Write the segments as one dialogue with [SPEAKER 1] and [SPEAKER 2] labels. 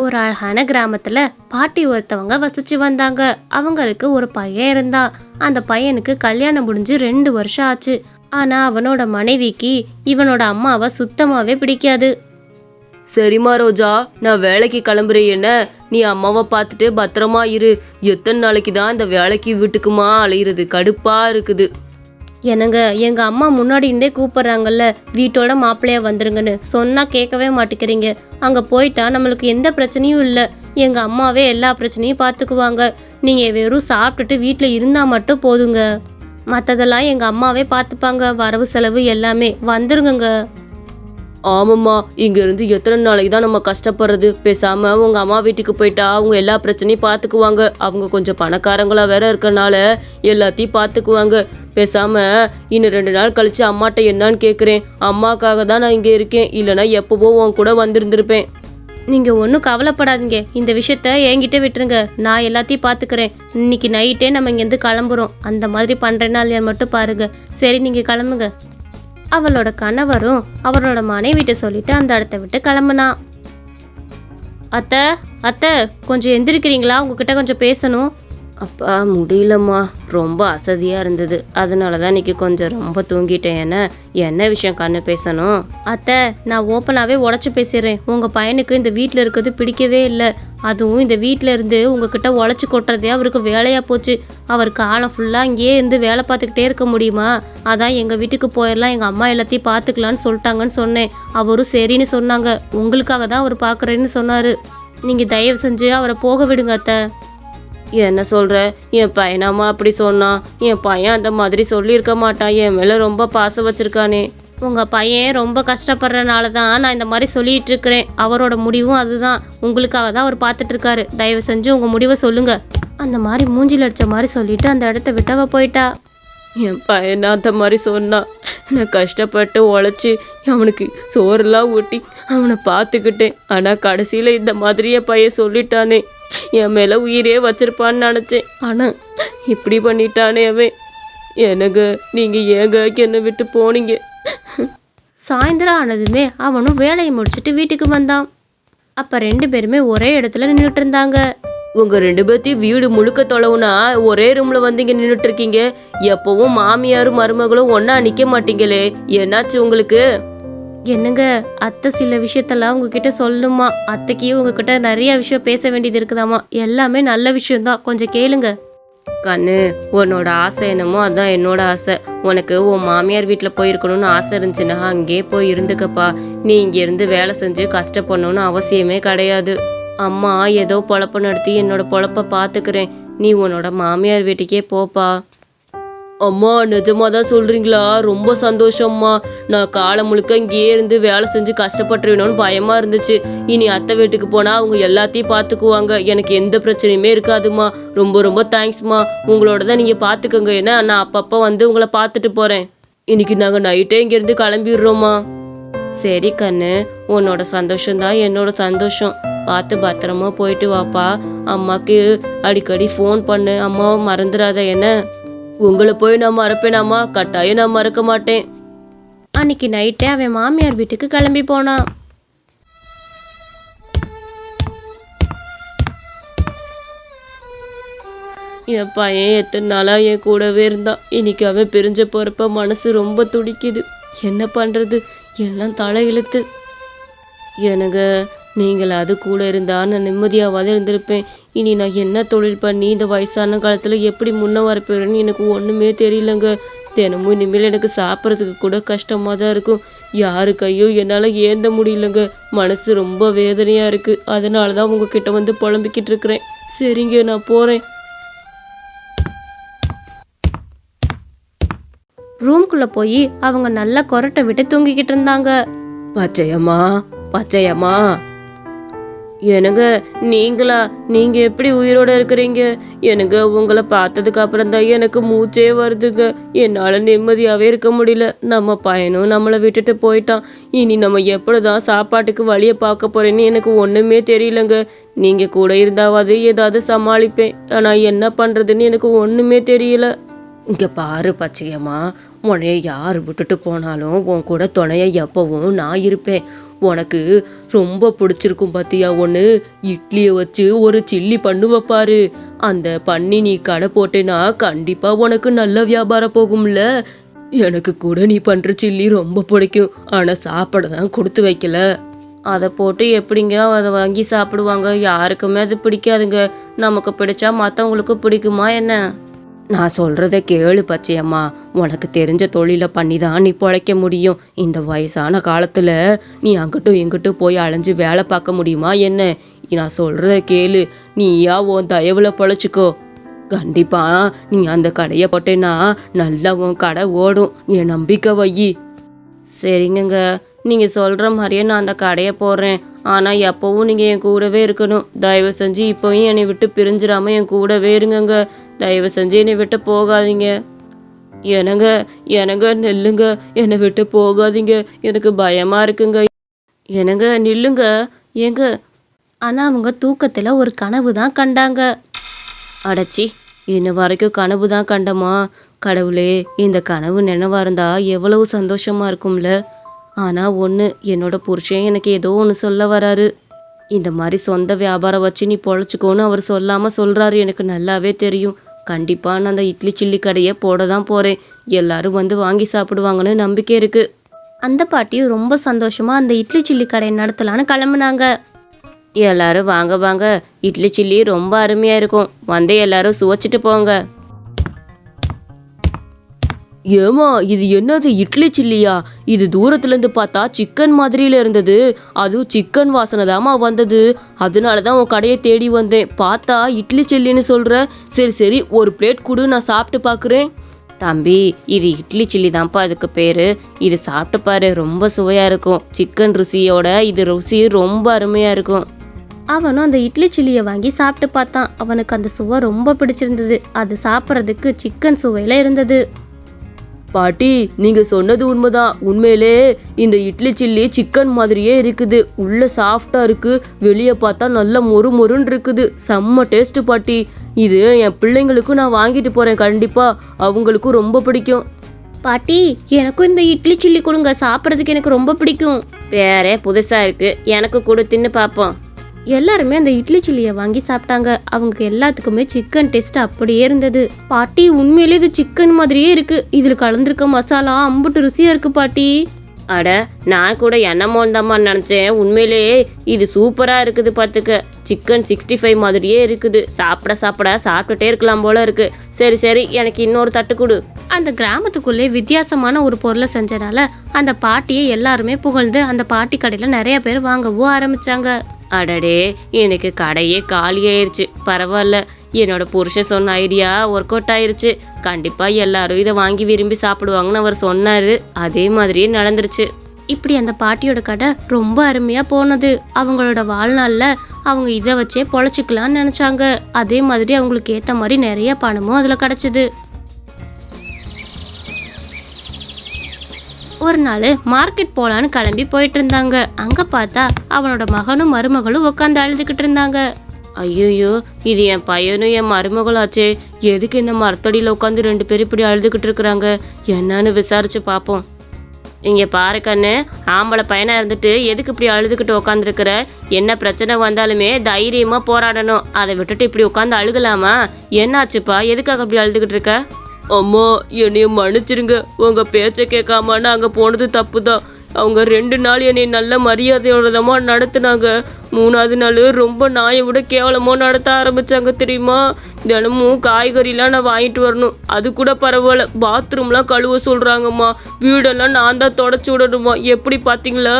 [SPEAKER 1] ஒரு அழகான கிராமத்துல பாட்டி ஒருத்தவங்க வசிச்சு வந்தாங்க. அவங்களுக்கு ஒரு பையன் இருந்தான். அந்த பையனுக்கு கல்யாணம் முடிஞ்சு ரெண்டு வருஷம் ஆச்சு. ஆனா அவனோட மனைவிக்கு இவனோட அம்மாவை சுத்தமாவே பிடிக்காது.
[SPEAKER 2] சரிம்மா ரோஜா நான் வேலைக்கு கிளம்புறேன் என்ன? நீ அம்மாவை பார்த்துட்டு பத்திரமா இரு. எத்தனை நாளைக்கு தான் இந்த வேலைக்கு வீட்டுக்குமா அலையிறது? கடுப்பா இருக்குது.
[SPEAKER 1] என்னங்க எங்கள் அம்மா முன்னாடி இருந்தே கூப்பிட்றாங்கல்ல வீட்டோட மாப்பிள்ளையா வந்துருங்கன்னு. சொன்னால் கேட்கவே மாட்டேங்கிறீங்க. அங்கே போயிட்டா நம்மளுக்கு எந்த பிரச்சனையும் இல்லை. எங்கள் அம்மாவே எல்லா பிரச்சனையும் பார்த்துக்குவாங்க. நீங்கள் வெறும் சாப்பிட்டுட்டு வீட்டில் இருந்தால் மட்டும் போதுங்க. மற்றதெல்லாம் எங்கள் அம்மாவே பார்த்துப்பாங்க. வரவு செலவு எல்லாமே. வந்துருங்கங்க.
[SPEAKER 2] ஆமாம்மா இங்கேருந்து எத்தனை நாளைக்கு தான் நம்ம கஷ்டப்படுறது? பேசாம உங்க அம்மா வீட்டுக்கு போயிட்டா அவங்க எல்லா பிரச்சனையும் பார்த்துக்குவாங்க அவங்க கொஞ்சம் பணக்காரங்களா வேற இருக்கறனால எல்லாத்தையும் பார்த்துக்குவாங்க பேசாம இன்னும் ரெண்டு நாள் கழிச்சு அம்மாட்ட என்னன்னு கேட்குறேன் அம்மாக்காக தான் நான் இங்கே இருக்கேன். இல்லைன்னா எப்பவோ உன் கூட வந்திருந்திருப்பேன்.
[SPEAKER 1] நீங்கள் ஒன்றும் கவலைப்படாதீங்க. இந்த விஷயத்த என்கிட்ட விட்டுருங்க. நான் எல்லாத்தையும் பார்த்துக்கிறேன் இன்னைக்கு நைட்டே நம்ம இங்கேருந்து கிளம்புறோம். அந்த மாதிரி பண்ணுறேன்னா இல்லையா மட்டும் பாருங்க. சரி நீங்கள் கிளம்புங்க. அவளோட கணவரும் அவரோட மனைவிட்ட சொல்லிட்டு அந்த இடத்த விட்டு கிளம்புனான் அத்தை அத்தை கொஞ்சம் எந்திரிக்கிறீங்களா? உங்ககிட்ட கொஞ்சம் பேசணும்.
[SPEAKER 2] அப்பா முடியலம்மா. ரொம்ப அசதியாக இருந்தது. அதனால தான் இன்னைக்கு கொஞ்சம் ரொம்ப தூங்கிட்டேன். என்ன என்ன விஷயம் கண்ணு பேசணும்?
[SPEAKER 1] அத்தை நான் ஓப்பனாகவே உடச்சி பேசிடுறேன். உங்கள் பையனுக்கு இந்த வீட்டில் இருக்கிறது பிடிக்கவே இல்லை. அதுவும் இந்த வீட்டில் இருந்து உங்ககிட்ட உழைச்சி கொட்டுறதே அவருக்கு வேலையாக போச்சு. அவர் காலம் ஃபுல்லாக இங்கேயே இருந்து வேலை பார்த்துக்கிட்டே இருக்க முடியுமா? அதான் எங்கள் வீட்டுக்கு போயிடலாம் எங்கள் அம்மா எல்லாத்தையும் பார்த்துக்கலான்னு சொல்லிட்டாங்கன்னு சொன்னேன். அவரும் சரின்னு சொன்னாங்க. உங்களுக்காக தான் அவர் பார்க்குறேன்னு சொன்னார். நீங்கள் தயவு செஞ்சு அவரை போக விடுங்க அத்தை.
[SPEAKER 2] என்ன சொல்கிற என் பையனாம்மா அப்படி சொன்னான். என் பையன் அந்த மாதிரி சொல்லியிருக்க மாட்டான். என் மேலே ரொம்ப பாசம் வச்சுருக்கானே.
[SPEAKER 1] உங்கள் பையன் ரொம்ப கஷ்டப்படுறனால தான் நான் இந்த மாதிரி சொல்லிட்டு இருக்கிறேன் அவரோட முடிவும் அதுதான். உங்களுக்காக தான் அவர் பார்த்துட்டு இருக்காரு தயவு செஞ்சு உங்கள் முடிவை சொல்லுங்க. அந்த மாதிரி மூஞ்சில் அடிச்ச மாதிரி சொல்லிட்டு அந்த இடத்த விட்டவ போயிட்டா.
[SPEAKER 2] என் பையன் அந்த மாதிரி சொன்னான் நான் கஷ்டப்பட்டு உழைச்சி அவனுக்கு சோறுலாம் ஊட்டி அவனை பார்த்துக்கிட்டேன். ஆனால் கடைசியில் இந்த மாதிரியே பையன் சொல்லிட்டானே. என் மேலே உயிரே வச்சிருப்பான்னு நினச்சேன். ஆனால் இப்படி பண்ணிட்டானே அவன். எனக்கு நீங்கள் ஏங்க என்னை விட்டு போனீங்க?
[SPEAKER 1] சாயந்தரம் ஆனதுமே அவனும் வேலையை முடிச்சுட்டு வீட்டுக்கு வந்தான். அப்போ ரெண்டு பேருமே ஒரே இடத்துல நின்றுட்டு இருந்தாங்க
[SPEAKER 2] உங்கள் ரெண்டு பேர்த்தையும் வீடு முழுக்க தொலைவுனா ஒரே ரூமில் வந்து இங்கே நின்றுட்டு இருக்கீங்க எப்பவும் மாமியாரும் மருமகளும் ஒன்றா நிற்க மாட்டீங்களே. என்னாச்சு உங்களுக்கு?
[SPEAKER 1] என்னங்க அத்தை சில விஷயத்தெல்லாம் உங்ககிட்ட சொல்லணுமா? அத்தைக்கு உங்ககிட்ட நிறைய விஷயம் பேச வேண்டியது இருக்குதாமா? எல்லாமே நல்ல விஷயம்தான். கொஞ்சம் கேளுங்க.
[SPEAKER 2] கண்ணு உன்னோட ஆசை என்னமோ அதான் என்னோட ஆசை. உனக்கு உன் மாமியார் வீட்டில் போயிருக்கணும்னு ஆசை இருந்துச்சுன்னா அங்கேயே போய் இருந்துக்கப்பா. நீ இங்கேருந்து வேலை செஞ்சு கஷ்டப்படணும்னு அவசியமே கிடையாது. அம்மா ஏதோ பொழப்ப நடத்தி என்னோட பொழப்ப பார்த்துக்கிறேன் நீ உன்னோட மாமியார் வீட்டுக்கே போப்பா. அம்மா நிஜமா தான் சொல்கிறீங்களா ரொம்ப சந்தோஷம்மா. நான் காலம் முழுக்க இங்கேயே இருந்து வேலை செஞ்சு கஷ்டப்பட்டுருவேணும்னு பயமாக இருந்துச்சு. இனி அத்தை வீட்டுக்கு போனால் அவங்க எல்லாத்தையும் பார்த்துக்குவாங்க எனக்கு எந்த பிரச்சனையுமே இருக்காதும்மா. ரொம்ப ரொம்ப தேங்க்ஸ்மா உங்களோட தான் நீங்கள் பார்த்துக்கோங்க ஏன்னா நான் அப்பப்போ வந்து உங்களை பார்த்துட்டு போகிறேன் இன்னைக்கு நாங்கள் நைட்டே இங்கேருந்து கிளம்பிடுறோம்மா. சரி கண்ணு. உன்னோட சந்தோஷம்தான் என்னோட சந்தோஷம். பார்த்து பத்திரமா போயிட்டு வாப்பா. அம்மாக்கு அடிக்கடி ஃபோன் பண்ணு. அம்மாவை மறந்துடாத என்ன? உங்களை போய் நான் மறப்பேனாம்மா கட்டாயம் நான் மறக்க மாட்டேன்.
[SPEAKER 1] அன்னைக்கு நைட்டே அவன் மாமியார் வீட்டுக்கு கிளம்பி போனான்.
[SPEAKER 2] என் பையன் எத்தனை நாளாக என் கூடவே இருந்தான். இன்னைக்கு அவன் பிரிஞ்ச போகிறப்ப மனசு ரொம்ப துடிக்குது. என்ன பண்ணுறது எல்லாம் தலையிழுத்து எனக்கு நீங்களாவது கூட இருந்தா நான் நிம்மதியாவது இருந்திருப்பேன். இனி நான் என்ன தொழில் பண்ணி இந்த வயசான காலத்தில் எப்படி முன்ன வரப்போறேன்னு எனக்கு ஒன்றுமே தெரியலங்க. தினமும் இனிமேல் எனக்கு சாப்பிட்றதுக்கு கூட கஷ்டமாக தான் இருக்கும். யாரு கையோ என்னால் ஏந்த முடியலங்க. மனசு ரொம்ப வேதனையாக இருக்குது அதனால தான் உங்ககிட்ட வந்து புலம்பிக்கிட்டு இருக்கிறேன். சரிங்க நான் போகிறேன்
[SPEAKER 1] ரூம்குள்ள போய் அவங்க நல்லா கொரட்டை விட்டு தூங்கிக்கிட்டு இருந்தாங்க.
[SPEAKER 2] பச்சையம்மா பச்சையம்மா. எனக்கு நீங்களா? நீங்க எப்படி உயிரோட இருக்கிறீங்க? எனக்கு உங்களை பார்த்ததுக்கு அப்புறம் தான் எனக்கு மூச்சே வருதுங்க. என்னால் நிம்மதியாகவே இருக்க முடியல. நம்ம பையனும் நம்மளை விட்டுட்டு போயிட்டான். இனி நம்ம எப்படிதான் சாப்பாட்டுக்கு வழியை பார்க்க போறேன்னு எனக்கு ஒன்றுமே தெரியலங்க. நீங்கள் கூட இருந்தாவது ஏதாவது சமாளிப்பேன். ஆனால் என்ன பண்ணுறதுன்னு எனக்கு ஒன்றுமே தெரியல. இங்கே பாரு பச்சையம்மா. உன்னைய யார் விட்டுட்டு போனாலும் உன் கூட துணைய எப்பவும் நான் இருப்பேன். உனக்கு ரொம்ப பிடிச்சிருக்கும் பாத்தியா ஒன்று இட்லியை வச்சு ஒரு சில்லி பண்ணு வைப்பாரு. அந்த பண்ணி நீ கடை போட்டேன்னா கண்டிப்பா உனக்கு நல்ல வியாபாரம் போகும்ல. எனக்கு கூட நீ பண்ற சில்லி ரொம்ப பிடிக்கும். ஆனா சாப்பாடு தான் கொடுத்து வைக்கல. அதை போட்டு எப்படிங்க அதை வாங்கி சாப்பிடுவாங்க? யாருக்குமே அது பிடிக்காதுங்க. நமக்கு பிடிச்சா மற்றவங்களுக்கு பிடிக்குமா என்ன? நான் சொல்கிறத கேளு பச்சையம்மா. உனக்கு தெரிஞ்ச தொழிலை பண்ணி தான் நீ பிழைக்க முடியும். இந்த வயசான காலத்தில் நீ அங்கிட்டும் இங்கிட்டும் போய் அலைஞ்சு வேலை பார்க்க முடியுமா என்ன? நான் சொல்கிறத கேளு. நீயா உன் தயவில் பொழைச்சிக்கோ. கண்டிப்பாக நீ அந்த கடையை போட்டேன்னா நல்லா உன் கடை ஓடும். என் நம்பிக்கை வையி சரிங்கங்க. நீங்கள் சொல்கிற மாதிரியே நான் அந்த கடையை போடுறேன். ஆனால் எப்போவும் நீங்கள் என் கூடவே இருக்கணும். தயவு செஞ்சு இப்போவும் என்னை விட்டு பிரிஞ்சிடாமல் என் கூடவே இருங்கங்க. தயவு செஞ்சு என்னை விட்டு போகாதீங்க. எனங்க எனங்க நெல்லுங்க. என்னை விட்டு போகாதீங்க. எனக்கு பயமாக இருக்குங்க. எனங்க நில்லுங்க. ஏங்க?
[SPEAKER 1] ஆனால் அவங்க தூக்கத்தில் ஒரு கனவு தான் கண்டாங்க.
[SPEAKER 2] அடச்சி இன்ன வரைக்கும் கனவு தான் கண்டமா கடவுளே இந்த கனவு நினைவாக இருந்தால் எவ்வளவு சந்தோஷமாக இருக்கும்ல. ஆனா ஒன்று என்னோட புருஷன் எனக்கு ஏதோ ஒன்று சொல்ல வராரு. இந்த மாதிரி சொந்த வியாபாரம் வச்சு நீ பொழைச்சிக்கோன்னு அவர் சொல்லாம சொல்றாரு. எனக்கு நல்லாவே தெரியும். கண்டிப்பா நான் அந்த இட்லி சில்லி கடையை போட தான் போறேன். எல்லாரும் வந்து வாங்கி சாப்பிடுவாங்கன்னு நம்பிக்கை இருக்கு.
[SPEAKER 1] அந்த பாட்டியும் ரொம்ப சந்தோஷமா அந்த இட்லி சில்லி கடையை நடத்தலான்னு கிளம்புனாங்க.
[SPEAKER 2] எல்லாரும் வாங்க வாங்க. இட்லி சில்லி ரொம்ப அருமையா இருக்கும். வந்து எல்லாரும் சுவைச்சிட்டு போங்க. ஏமா இது என்னது இட்லி சில்லியா? இது தூரத்துலேருந்து பார்த்தா சிக்கன் மாதிரியில் இருந்தது. அதுவும் சிக்கன் வாசனை தாமா வந்தது. அதனால தான் உன் கடையை தேடி வந்தேன். பார்த்தா இட்லி சில்லின்னு சொல்கிற சரி சரி ஒரு பிளேட் கொடு நான் சாப்பிட்டு பார்க்குறேன் தம்பி இது இட்லி சில்லி தான்ப்பா அதுக்கு பேர். இது சாப்பிட்டு பாரு ரொம்ப சுவையாக இருக்கும். சிக்கன் ருசியோட இது ருசி ரொம்ப அருமையாக இருக்கும்.
[SPEAKER 1] அவனும் அந்த இட்லி சில்லியை வாங்கி சாப்பிட்டு பார்த்தான். அவனுக்கு அந்த சுவை ரொம்ப பிடிச்சிருந்தது. அது சாப்பிட்றதுக்கு சிக்கன் சுவையில் இருந்தது.
[SPEAKER 2] பாட்டி நீங்க சொன்னது உண்மைதான். உண்மையிலே இந்த இட்லி சில்லி சிக்கன் மாதிரியே இருக்குது. உள்ள சாஃப்டா இருக்கு. வெளியே பார்த்தா நல்ல மொறு மொறுன்னு இருக்குது. செம்ம டேஸ்ட் பாட்டி. இது என் பிள்ளைங்களுக்கும் நான் வாங்கிட்டு போறேன். கண்டிப்பா அவங்களுக்கும் ரொம்ப பிடிக்கும்.
[SPEAKER 1] பாட்டி எனக்கும் இந்த இட்லி சில்லி கொடுங்க. சாப்பிட்றதுக்கு எனக்கு ரொம்ப பிடிக்கும்.
[SPEAKER 2] பேரே புதுசா இருக்கு. எனக்கு கூட தின்னு பார்ப்போம்
[SPEAKER 1] எல்லாருமே அந்த இட்லி சில்லியை வாங்கி சாப்பிட்டாங்க. அவங்க எல்லாத்துக்குமே சிக்கன் டேஸ்ட் அப்படியே இருந்தது. பாட்டி உண்மையிலே இது சிக்கன் மாதிரியே இருக்கு. இதுல கலந்திருக்க மசாலா அம்புட்டு ருசியா இருக்கு பாட்டி.
[SPEAKER 2] அட நான் கூட என்னமோன்னு தாம்மா நினச்சேன். உண்மையிலேயே இது சூப்பராக இருக்குது பார்த்துக்க. சிக்கன் சிக்ஸ்டி ஃபைவ் மாதிரியே இருக்குது. சாப்பிட சாப்பிட சாப்பிட்டுட்டே இருக்கலாம் போல இருக்கு. சரி சரி எனக்கு இன்னொரு தட்டு கொடு.
[SPEAKER 1] அந்த கிராமத்துக்குள்ளே வித்தியாசமான ஒரு பொருளை செஞ்சனால அந்த பாட்டியை எல்லாருமே புகழ்ந்து அந்த பாட்டி கடையில நிறைய பேர் வாங்கவும் ஆரம்பிச்சாங்க.
[SPEAKER 2] அடடே எனக்கு கடையே காலி ஆயிருச்சு பரவாயில்ல. என்னோட புருஷன் சொன்ன ஐடியா ஒர்க் அவுட் ஆயிருச்சு. கண்டிப்பாக எல்லாரும் இதை வாங்கி விரும்பி சாப்பிடுவாங்கன்னு அவர் சொன்னார். அதே மாதிரியே நடந்துருச்சு.
[SPEAKER 1] இப்படி அந்த பாட்டியோட கடை ரொம்ப அருமையாக போனது. அவங்களோட வாழ்நாளில் அவங்க இதை வச்சே பொழைச்சிக்கலான்னு நினச்சாங்க. அதே மாதிரி அவங்களுக்கு ஏற்ற மாதிரி நிறைய பணமும் அதில் கிடச்சிது. ஒரு நாள் மார்க்கெட் போலான்னு கிளம்பி போயிட்டு இருந்தாங்க அங்கே பார்த்தா அவனோட மகனும் மருமகளும் உட்காந்து அழுதுகிட்டு இருந்தாங்க.
[SPEAKER 2] ஐயோயோ இது என் பையனும் என் மருமகளாச்சே. எதுக்கு இந்த மரத்தடியில் உட்காந்து ரெண்டு பேரும் இப்படி அழுதுகிட்டு இருக்கிறாங்க? என்னன்னு விசாரிச்சு பார்ப்போம். இங்கே பாரு கண்ணு ஆம்பளை பையனாக இருந்துட்டு எதுக்கு இப்படி அழுதுகிட்டு உட்காந்துருக்குற என்ன பிரச்சனை வந்தாலுமே தைரியமாக போராடணும். அதை விட்டுட்டு இப்படி உட்காந்து அழுகலாமா? என்னாச்சுப்பா? எதுக்காக இப்படி அழுதுகிட்டு இருக்க? அம்மா என்னைய மன்னிச்சிருங்க. உங்க பேச்சை கேட்காம அங்கே போனது தப்பு தான் அவங்க ரெண்டு நாள் என்னை நல்ல மரியாதையோடதமா நடத்துனாங்க. மூணாவது நாள் ரொம்ப நாயை விட கேவலமாக நடத்த ஆரம்பிச்சாங்க தெரியுமா? தினமும் காய்கறிலாம் நான் வாங்கிட்டு வரணும். அது கூட பரவாயில்ல. பாத்ரூம்லாம் கழுவ சொல்கிறாங்கம்மா வீடெல்லாம் நான் தான் தொடச்சி விடணுமா? எப்படி பார்த்தீங்களா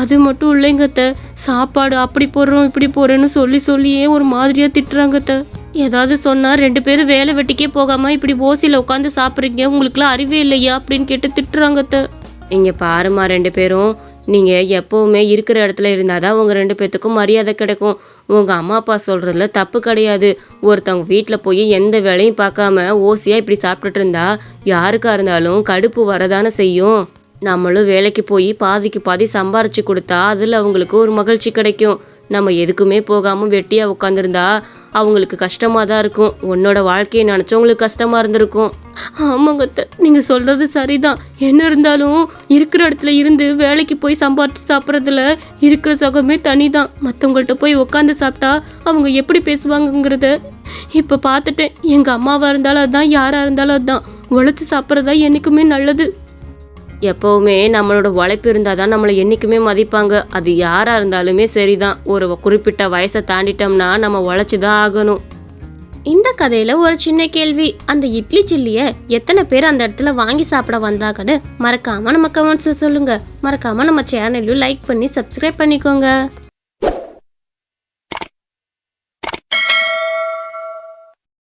[SPEAKER 1] அது மட்டும் இல்லைங்கத்த சாப்பாடு அப்படி போடுறோம் இப்படி போடுறேன்னு சொல்லி சொல்லியே ஒரு மாதிரியாக திட்டுறாங்கத்த ஏதாவது சொன்னால் ரெண்டு பேரும் வேலை வெட்டிக்கே போகாமல் இப்படி ஓசியில் உட்காந்து சாப்பிட்றீங்க உங்களுக்குலாம் அறிவே இல்லையா அப்படின்னு கேட்டு திட்டுறாங்க அத்தை.
[SPEAKER 2] இங்கே பாருமா ரெண்டு பேரும். நீங்கள் எப்போவுமே இருக்கிற இடத்துல இருந்தால் தான் உங்கள் ரெண்டு பேர்த்துக்கும் மரியாதை கிடைக்கும். உங்கள் அம்மா அப்பா சொல்கிறதுல தப்பு கிடையாது. ஒருத்தவங்க வீட்டில் போய் எந்த வேலையும் பார்க்காம ஓசியாக இப்படி சாப்பிட்டுட்டு இருந்தா யாருக்காக இருந்தாலும் கடுப்பு வரதானே செய்யும். நம்மளும் வேலைக்கு போய் பாதிக்கு பாதி சம்பாரிச்சு கொடுத்தா அதில் அவங்களுக்கு ஒரு மகிழ்ச்சி கிடைக்கும். நம்ம எதுக்குமே போகாமல் வெட்டியாக உட்காந்துருந்தா அவங்களுக்கு கஷ்டமாக தான் இருக்கும். உன்னோட வாழ்க்கையை நினச்சவங்களுக்கு கஷ்டமாக இருந்திருக்கும்.
[SPEAKER 1] ஆமாங்க நீங்கள் சொல்கிறது சரிதான். என்ன இருந்தாலும் இருக்கிற இடத்துல இருந்து வேலைக்கு போய் சம்பாரிச்சு சாப்பிட்றதுல இருக்கிற சுகமே தனி தான் மற்றவங்கள்ட்ட போய் உட்காந்து சாப்பிட்டா அவங்க எப்படி பேசுவாங்கங்கிறத இப்போ பார்த்துட்டேன். எங்கள் அம்மாவாக இருந்தாலும் அதுதான் யாராக இருந்தாலும் அதுதான் உழைச்சி சாப்பிட்றதா என்றைக்குமே நல்லது.
[SPEAKER 2] எப்போவுமே நம்மளோட உழைப்பு இருந்தால் தான் நம்மளை என்றைக்குமே மதிப்பாங்க. அது யாராக இருந்தாலுமே சரிதான். ஒரு குறிப்பிட்ட வயசை தாண்டிட்டோம்னா நம்ம உழைச்சி தான் ஆகணும்.
[SPEAKER 1] இந்த கதையில் ஒரு சின்ன கேள்வி. அந்த இட்லி சில்லியை எத்தனை பேர் அந்த இடத்துல வாங்கி சாப்பிட வந்தாங்கன்னு மறக்காமல் நம்ம கமெண்ட்ஸில் சொல்லுங்கள் மறக்காமல் நம்ம சேனலையும் லைக் பண்ணி சப்ஸ்கிரைப் பண்ணிக்கோங்க.